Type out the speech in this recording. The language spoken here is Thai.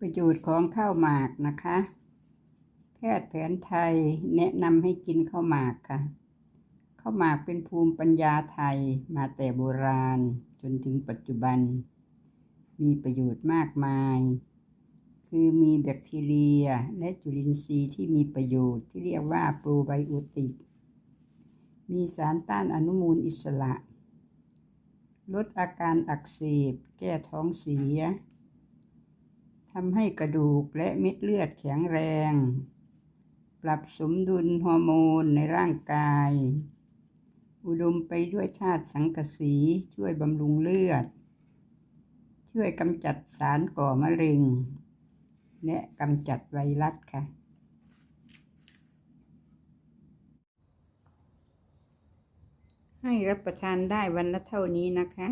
ประโยชน์ของข้าวหมากนะคะ แพทย์แผนไทยแนะนำให้กินข้าวหมากค่ะ ข้าวหมากเป็นภูมิปัญญาไทยมาแต่โบราณจนถึงปัจจุบัน มีประโยชน์มากมาย คือมีแบคทีเรียและจุลินทรีย์ที่มีประโยชน์ที่เรียกว่าโปรไบโอติก มีสารต้านอนุมูลอิสระ ลดอาการอักเสบ แก้ท้องเสีย ทำให้กระดูกและเม็ดเลือดแข็งแรง ปรับสมดุลฮอร์โมนในร่างกาย อุดมไปด้วยธาตุสังกะสีช่วยบำรุงเลือด ช่วยกำจัดสารก่อมะเร็ง และกำจัดไวรัสค่ะ ให้รับประทานได้วันละเท่านี้นะคะ